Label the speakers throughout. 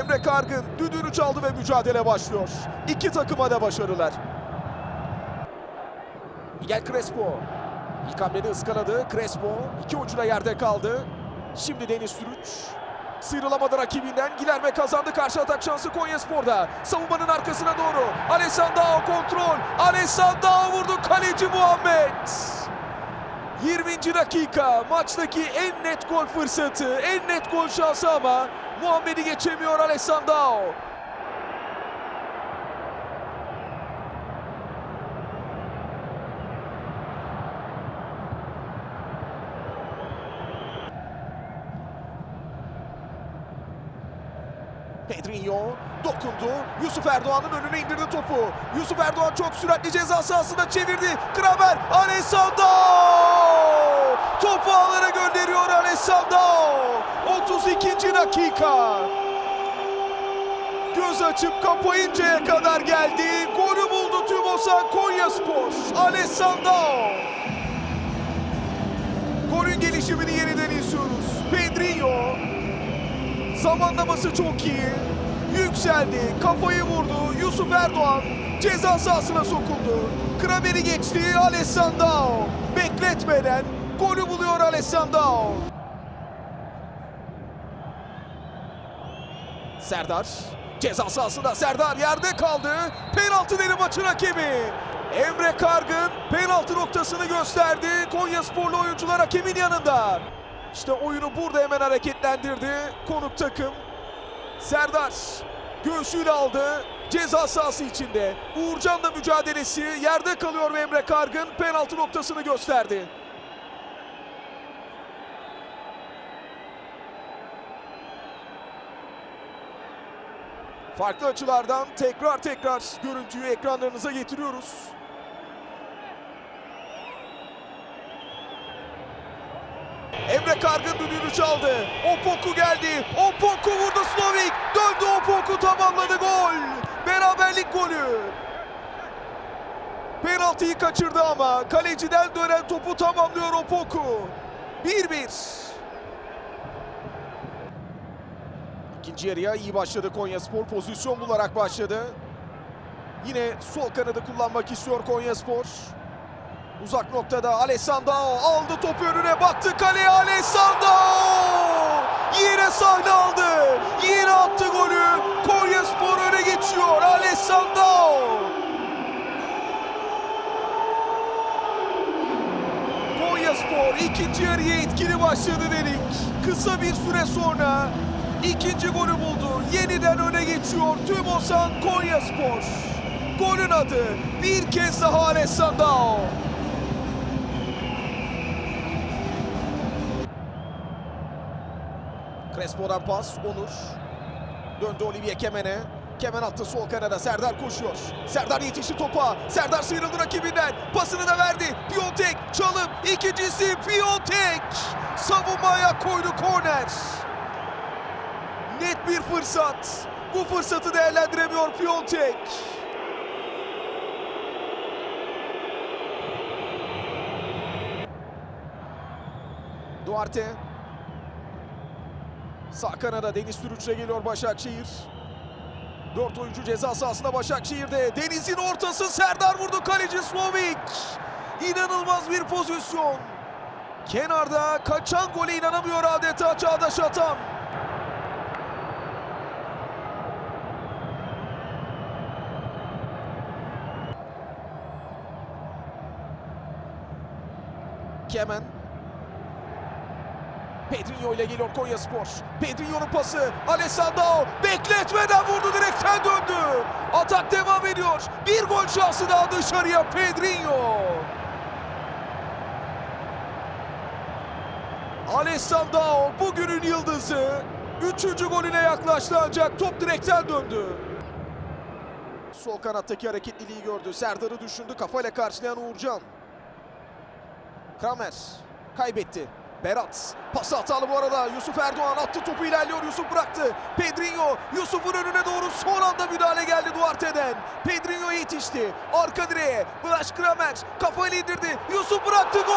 Speaker 1: Emre Kargın düdüğünü çaldı ve mücadele başlıyor. İki takıma da başarılar. Miguel Crespo. İlk hamlede ıskaladı. Crespo iki ucuna yerde kaldı. Şimdi Deniz Sürüç. Sıyrılamadı rakibinden. Gilerme kazandı. Karşı atak şansı Konyaspor'da. Savunmanın arkasına doğru. Alessandro kontrol. Alessandro vurdu. Kaleci Muhammed. 20. dakika. Maçtaki en net gol fırsatı. En net gol şansı ama Muhammed'i geçemiyor Alessandro. Pedrinho dokundu. Yusuf Erdoğan'ın önüne indirdi topu. Yusuf Erdoğan çok süratli ceza sahasında çevirdi. Kramer, Alessandro! Topu ağlara gönderiyor Alessandro. 32. dakika. Göz açıp kapayıncaya kadar geldi. Golü buldu Tümosan Konyaspor. Alessandro. Golün gelişimini yeniden izliyoruz. Pedrinho Zamanlaması çok iyi. Yükseldi, kafayı vurdu. Yusuf Erdoğan ceza sahasına sokuldu. Kramer'i geçti Alessandro. Bekletmeden golü buluyor Alessandro. Serdar ceza sahasında Serdar yerde kaldı. Penaltı dedi maçın hakemi. Emre Kargın penaltı noktasını gösterdi. Konya sporlu oyuncular hakemin yanında. İşte oyunu burada hemen hareketlendirdi konuk takım. Serdar göğsüyle aldı. Ceza sahası içinde. Uğurcan'la mücadelesi yerde kalıyor ve Emre Kargın penaltı noktasını gösterdi. Farklı açılardan tekrar tekrar görüntüyü ekranlarınıza getiriyoruz. Emre Kargın düdüğünü çaldı. Opoku geldi. Opoku vurdu Slovik. Döndü Opoku tamamladı gol. Beraberlik golü. Penaltıyı kaçırdı ama kaleciden dönen topu tamamlıyor Opoku. 1-1. İkinci yarıya iyi başladı Konyaspor. Pozisyon bularak başladı. Yine sol kanadı kullanmak istiyor Konyaspor. Uzak noktada Alessandro aldı topu önüne baktı kaleye Alessandro! Yine sahne aldı. Yine attı golü. Konyaspor öne geçiyor. Alessandro! Konyaspor ikinci yarıya etkili başladı dedik. Kısa bir süre sonra ikinci golü buldu. Yeniden öne geçiyor Tümosan Konyaspor. Golün adı bir kez daha Alessandro. Crespo'dan pas, Onur. Döndü Olivier Kemen'e. Kemen attı sol kanada. Serdar koşuyor. Serdar yetişti topa. Serdar sıyrıldı rakibinden. Pasını da verdi. Piontek çalım. İkincisi Piontek. Savunmaya koydu korner. Net bir fırsat. Bu fırsatı değerlendiremiyor Piontek. Duarte Sağ kanada Deniz Sürüç'le geliyor Başakşehir. Dört oyuncu ceza sahasında Başakşehir'de. Deniz'in ortası Serdar vurdu kaleci Slovik. İnanılmaz bir pozisyon. Kenarda kaçan gole inanamıyor adeta Çağdaş Atan. Kemen Pedrinho ile geliyor Konya Spor. Pedrinho'nun pası. Alessandro bekletmeden vurdu direkten döndü. Atak devam ediyor. Bir gol şansı daha dışarıya Pedrinho. Alessandro bugünün yıldızı. Üçüncü golüne yaklaştı ancak top direkten döndü. Sol kanattaki hareketliliği gördü. Serdar'ı düşündü. Kafayla karşılayan Uğurcan. Kramer kaybetti. Berat pas hatalı bu arada. Yusuf Erdoğan attı topu ilerliyor. Yusuf bıraktı. Pedrinho Yusuf'un önüne doğru son anda müdahale geldi Duarte'den. Pedrinho yetişti. Arka direğe Blaş Kramer kafayla indirdi. Yusuf bıraktı. Gol!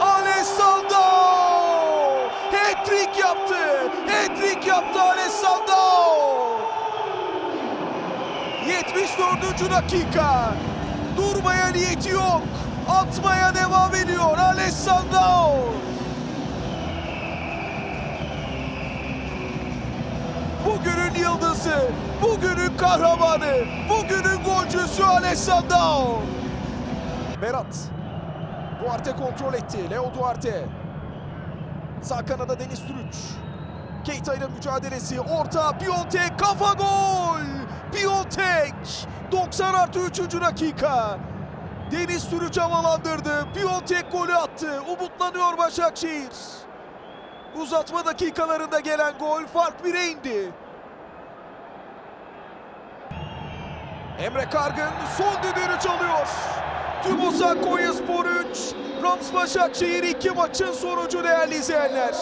Speaker 1: Alessandro! Hat-trick yaptı. Hat-trick yaptı Alessandro. 74. dakika. Durmaya niyeti yok. Atmaya devam ediyor Alessandro. Bugünün yıldızı, bugünün kahramanı, bugünün golcüsü Alessandro. Berat. Duarte kontrol etti. Leo Duarte. Sağ kanada Deniz Türüç. Keita mücadelesi. Orta Piontek kafa gol. Piontek 90 artı 3. dakika. Deniz Türüç havalandırdı. Piontek golü attı. Umutlanıyor Başakşehir. Uzatma dakikalarında gelen gol fark 1'e indi. Emre Kargın son düdüğünü çalıyor. TÜMOSAN Konyaspor 3, Rams Başakşehir 2 maçın sonucu değerli izleyenler.